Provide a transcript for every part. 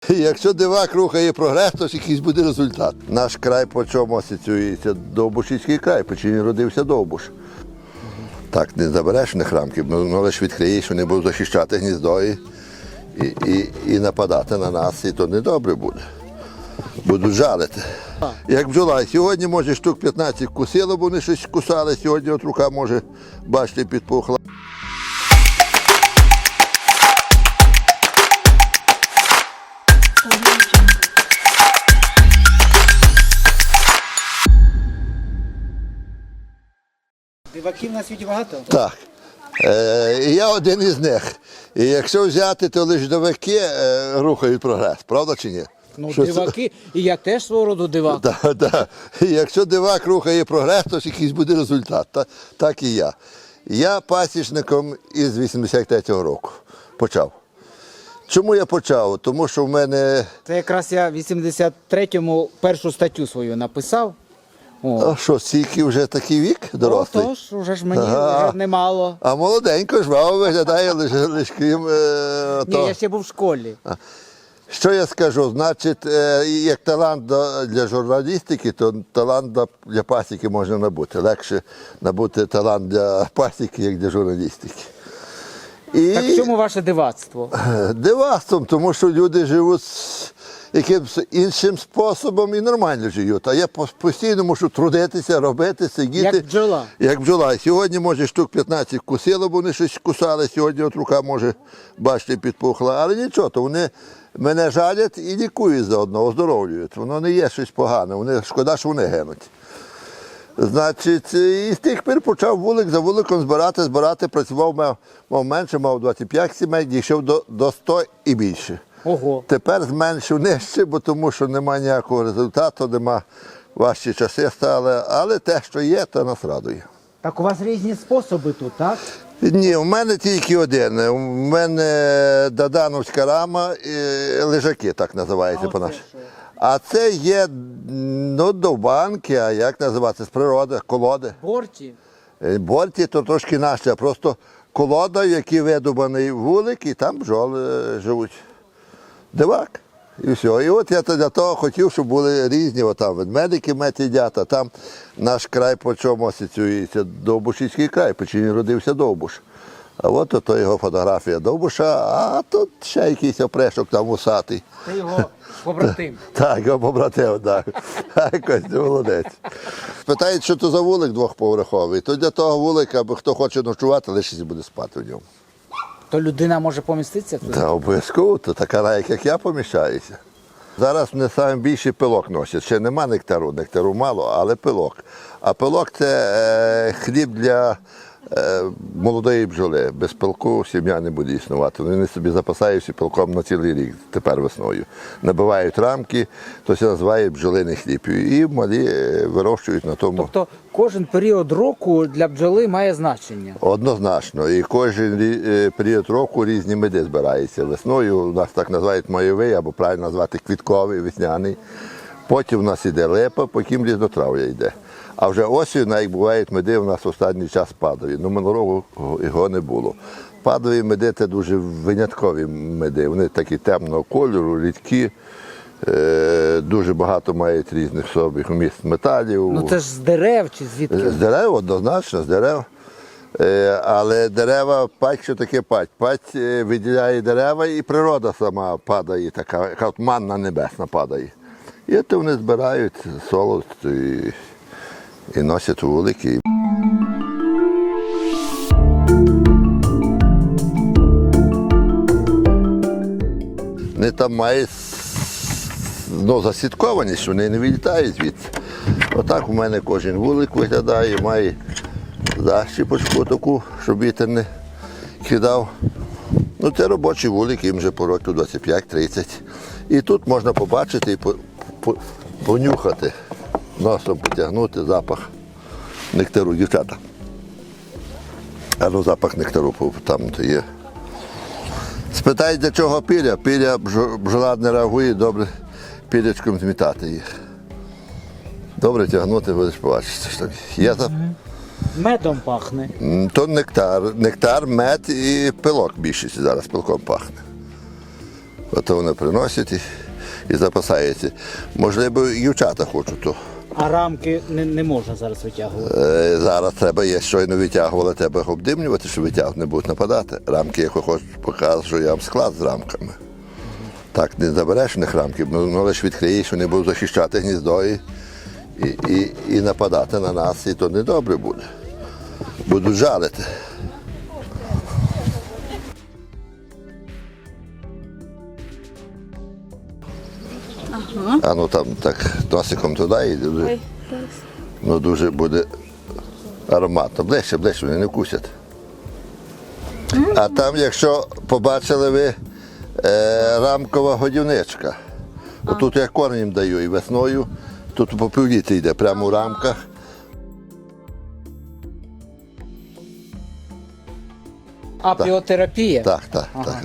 Якщо дивак рухає прогрес, то якийсь буде результат. Наш край по чому асоціюється? Довбушівський край, по чим родився Довбуш. Так, не забереш в них рамки, ну лише відкриєш, вони будуть захищати гніздо і, і, і нападати на нас, і то недобре буде. Будуть жалити. Як бджола, сьогодні може штук 15 кусило, бо вони щось кусали, сьогодні от рука може, бачите, підпухла. Диваків на світі багато? Так. Е, я один із них. І якщо взяти, то леждовики е, рухають прогрес, правда чи ні? Ну, Що це- диваки, і я теж свого роду дивак. Да, да. І Якщо дивак рухає прогрес, то ж якийсь буде результат. Та, так і я. Я пасічником із 83-го року почав. Чому я почав? Тому що в мене Це якраз я в 83-му першу статтю свою написав. О. а що, стільки вже такий вік дорослий. Отож, уже ж мені Ага. вже немало. А молоденько, жваво виглядає лише лиш крім е, Ні, того. я ще був в школі. Що я скажу? Значить, е, як талант до- для журналістики, то талант до- для пасіки можна набути. Легше набути талант для пасіки, як для журналістики. І Так в чому ваше дивацтво? дивастом, тому що люди живуть з якимось іншим способом і нормально живуть. А я постійно мушу трудитися, робити, сидіти. Як бджола. Як бджола. Сьогодні, може, штук 15 кусило, бо вони щось кусали. Сьогодні от рука може, бачите, підпухла. Але нічого, то вони мене жалять і лікують заодно, оздоровлюють. Воно не є щось погане. Вони, шкода, що вони гинуть. Значить, і з тих пір почав вулик за вуликом збирати, збирати, працював, мав, мав менше, мав 25 сімей, дійшов до, до 100 і більше. Ого. Тепер зменшив нижче, бо тому що немає ніякого результату, нема важчі часи стали, але те, що є, то нас радує. Так у вас різні способи тут, так? Ні, у мене тільки один. У мене Дадановська рама, і лежаки, так називається по нашому. А це є ну, довбанки, а як називається, з природи, колоди. Борті. Е, Борті то трошки наше, просто колода, в якій видубаний вулик, і там бджоли е, живуть. Дивак. І все. І от я для того хотів, щоб були різні, от там ведмедики мед а там наш край по чому асоціюється Довбушівський край, по чим він родився Довбуш. А от ото його фотографія Довбуша, а тут ще якийсь опрешок там усатий. Це його побратим. Так, його побратив, так. Якось молодець. Питають, що то за вулик двохповерховий. То для того вулика, аби хто хоче ночувати, лише буде спати в ньому. То людина може поміститися туди? Та обов'язково, то така райка, як я поміщаюся. Зараз не найбільший пилок носять. Ще нема нектару, нектару мало, але пилок. А пилок це е, хліб для молодої бджоли. Без пилку сім'я не буде існувати. Вони собі запасаються пилком на цілий рік, тепер весною. Набивають рамки, то це називають бджолиний хліб. І малі е, вирощують на тому. Тобто кожен період року для бджоли має значення. Однозначно. І кожен е, період року різні меди збираються. Весною у нас так називають майовий, або правильно назвати квітковий, весняний. Потім у нас іде липа, потім різнотрав'я йде. А вже осінь, як бувають меди, у нас останній час падові. Ну, минулого його не було. Падові меди це дуже виняткові меди. Вони такі темного кольору, рідкі, е, дуже багато мають різних собі вміст металів. Ну це ж з дерев чи звідки? З дерев однозначно, з дерев. Е, Але дерева, пать, що таке пать? Пать е, виділяє дерева і природа сама падає, така, манна небесна падає. І от вони збирають солод і, і носять у вулики. Вони там мають ну, засідкованість, вони не вилітають звідси. Отак у мене кожен вулик виглядає, має защіпочку таку, щоб вітер не кидав. Ну, це робочий вулик, їм вже по років 25-30. І тут можна побачити і понюхати, носом потягнути запах нектару, дівчата. А ну запах нектару там то є. Спитають, для чого піря. Піря бжо- бджола не реагує, добре пірячком змітати їх. Добре тягнути, будеш побачити. що там є. Медом пахне. То нектар, нектар, мед і пилок більшість зараз пилком пахне. Ото вони приносять і, і запасаються. Можливо, і дівчата хочуть то. А рамки не, не можна зараз витягувати. Е, зараз треба є щойно витягували, треба їх обдимлювати, щоб витягувати не будуть нападати. Рамки, як хочу, покажу я вам склад з рамками. Так, не забереш них рамки, ну, ну лише відкриєш, вони будуть захищати гніздо і, і, і, і нападати на нас, і то не добре буде. Будуть жалити. А ну там так носиком туди і дуже, ну, дуже буде ароматно. Ближче, ближче, вони не вкусять. А там, якщо побачили ви е, рамкова годівничка, тут я корм їм даю і весною, тут по півлітрі йде прямо у рамках. Апіотерапія, Так, так, Ага. так.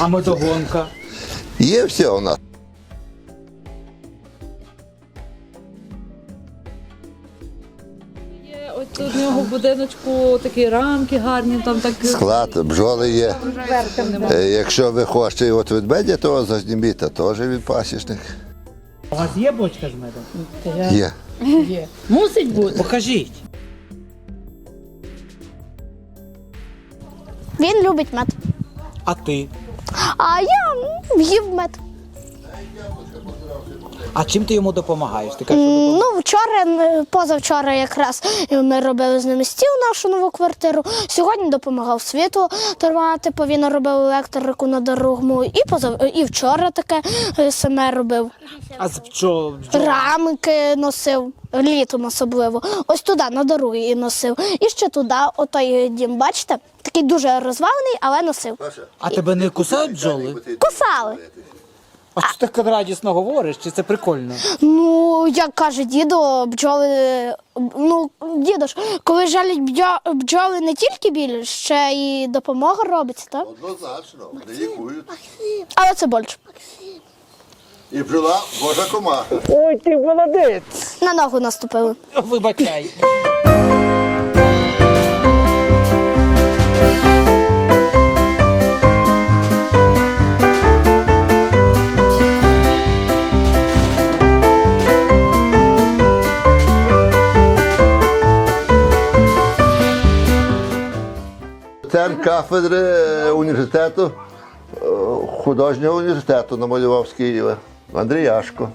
а медогонка. Є все у нас. Є ось тут у нього в будиночку такі рамки гарні, там так Склад, бджоли є. Е, Якщо ви хочете от ведмедя, то зазніміть, а теж він пасічник. У вас є бочка з медом? Є. Мусить бути. Покажіть. Він любить мед. А ти? А я м, їв мед. А чим ти йому допомагаєш? Ти кажеш, що М, допомагаєш? Ну, вчора, м, позавчора якраз ми робили з ними стіл нашу нову квартиру. Сьогодні допомагав світло тримати, бо він робив електрику на дорогу. І позав... і вчора таке е, саме робив. А з бджол. Рамки носив, літом особливо. Ось туди, на дорогу і носив. І ще туди, отой дім, бачите, такий дуже розвалений, але носив. А тебе не кусають бджоли? Кусали. А що ти так радісно говориш? Чи це прикольно? Ну, як каже дідо, бджоли. Ну, дідо ж, коли жалять бджо- бджоли не тільки біль, ще й допомога робиться, так? Однозначно, вони лікують. Але це больше. І бджола Божа комаха. Ой, ти молодець! На ногу наступили. Вибачай. Кафедри університету, е, художнього університету намалював з Києва. Андріяшко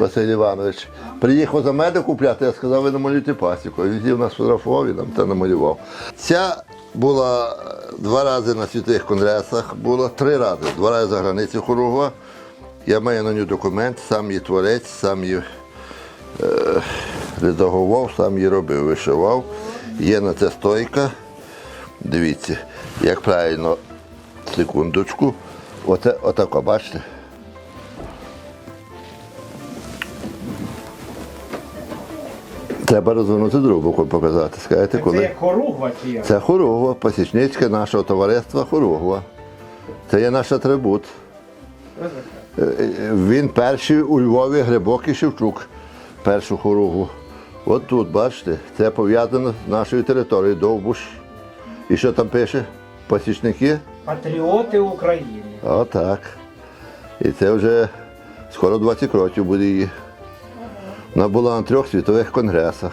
Василь Іванович. Приїхав за мене купляти, я сказав, ви намалюйте пасіку. Він з'їв нас фотографував і нам те намалював. Ця була два рази на світових конгресах, була три рази, два рази за границю Хоругва. Я маю на нього документ, сам її творець, сам її е, редагував, сам її робив, вишивав. Є на це стойка. Дивіться, як правильно, секундочку. Оце, отако, бачите? Треба розвернути другу боку показати. Скажете, коли? хоругва чи як? Це хоругва, пасічницьке нашого товариства хоругва. Це є наш атрибут. Е, е, Він перший у Львові Грибок і Шевчук, першу хоругву. От тут, бачите, це пов'язано з нашою територією Довбуш. І що там пише? Пасічники? Патріоти України. Отак. І це вже скоро 20 років буде її. Вона була на трьох світових конгресах.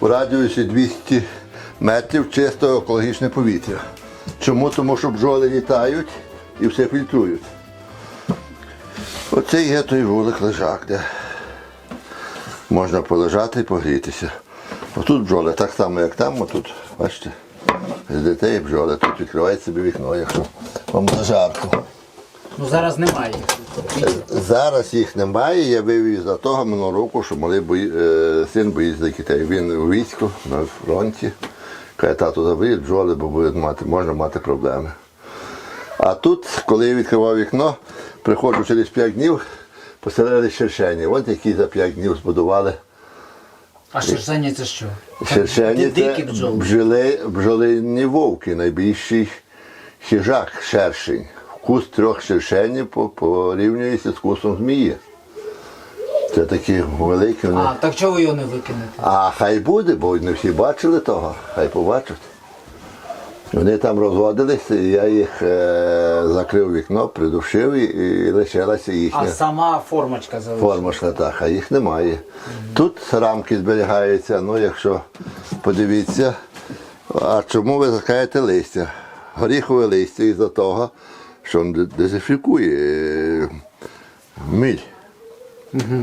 У радіусі 200 метрів чистого екологічне повітря. Чому? Тому що бджоли літають і все фільтрують. Оце є той вулик лежак, де можна полежати і погрітися. Отут бджоли, так само, як там, отут, бачите, з дітей бджоли, тут відкривається собі вікно, якщо вам зажарко. Ну зараз немає. Зараз їх немає, я вивів за того минулого року, що малий бої... е, син боїться за дітей. Він у війську на фронті. Каже, тату заберіть бджоли, бо будуть мати, можна мати проблеми. А тут, коли я відкривав вікно, приходжу через 5 днів, поселили шершені. От які за 5 днів збудували А шершені це що? Шершені це бджоли. бджоли, бджолині вовки, найбільший хижак шершень. куст трьох шершенів порівнюється з кустом змії. Це такі великі. А, так чого ви його не викинете? А хай буде, бо не всі бачили того, хай побачать. Вони там розводилися, я їх е, закрив вікно, придушив і, і лишилася їхня А сама формочка залишилася. форма так, а їх немає. Тут рамки зберігаються, ну якщо подивіться, а чому ви закаєте листя? Горіхове листя із-за того, що дезінфікує е, міль.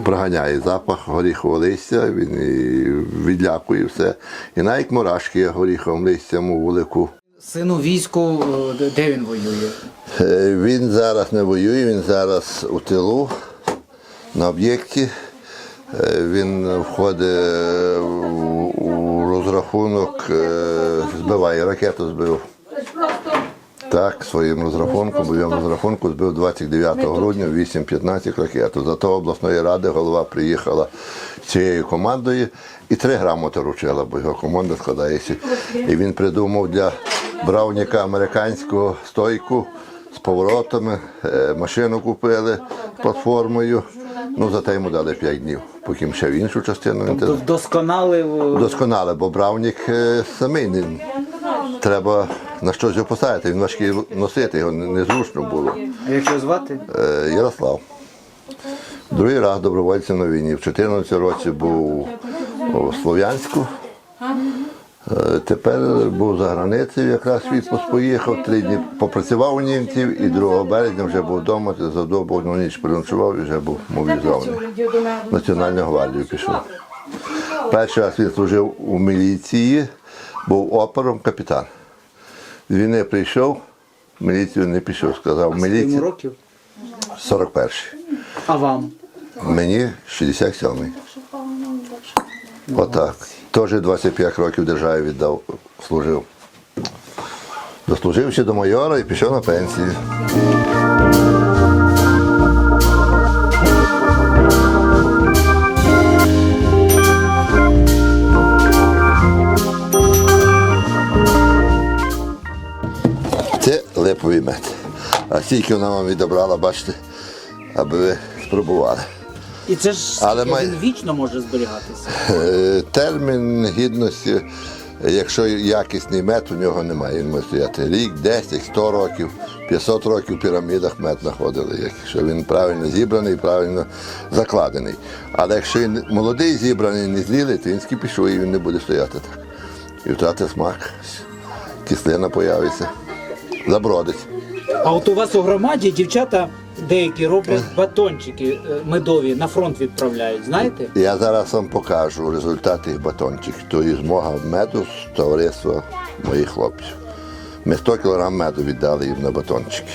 Проганяє запах горіхового листя, він і відлякує все. І навіть мурашки я горіховим листям у вулику. Син у війську, е, де- він воює? Е, Він зараз не воює, він зараз у тилу на об'єкті. Е, Він входить у розрахунок, збиває ракету збив. Так, своїм розрахунком, бойовим розрахунку збив 29 грудня 8-15 ракету. Зато обласної ради голова приїхала цією командою і три грамоти вручила, бо його команда складається. І він придумав для бравніка американського стойку з поворотами, е, машину купили платформою. Ну, зате йому дали 5 днів, потім ще в іншу частину. він Тобто вдосконалив. е, бо Браунік е, самий не треба на щось його поставити. Він важкий носити, його незручно було. А як його звати? Е, Ярослав. Другий раз добровольцем на війні. В 2014 році був у Слов'янську. Е, Тепер був за границею, якраз відпуск поїхав, три дні попрацював у німців і 2 березня вже був вдома, задовго одну ніч переночував і вже був мобілізований. В Національну гвардію пішов. Перший раз він служив у міліції, був опером капітан. З війни прийшов, в міліцію не пішов, сказав, Йому міліція років? 41. А вам? Мені 67. Отак. Теж 25 років державі віддав, служив. Дослуживши до майора і пішов на пенсію. Липовий мед. А стільки вона вам відобрала, бачите, аби ви спробували. І це ж Але він вічно може зберігатися. Е, Термін гідності, якщо якісний мед, у нього немає. Він може стояти рік, 10, 100 років, 500 років в пірамідах мед знаходили, якщо він правильно зібраний, правильно закладений. Але якщо він молодий зібраний, не зрілий, то він скипішує і він не буде стояти так. І втратить смак, кислина появиться, забродить. А от у вас у громаді дівчата деякі роблять батончики е, медові, на фронт відправляють, знаєте? Я зараз вам покажу результати їх батончиків. То і змога меду з товариства моїх хлопців. Ми 100 кг меду віддали їм на батончики.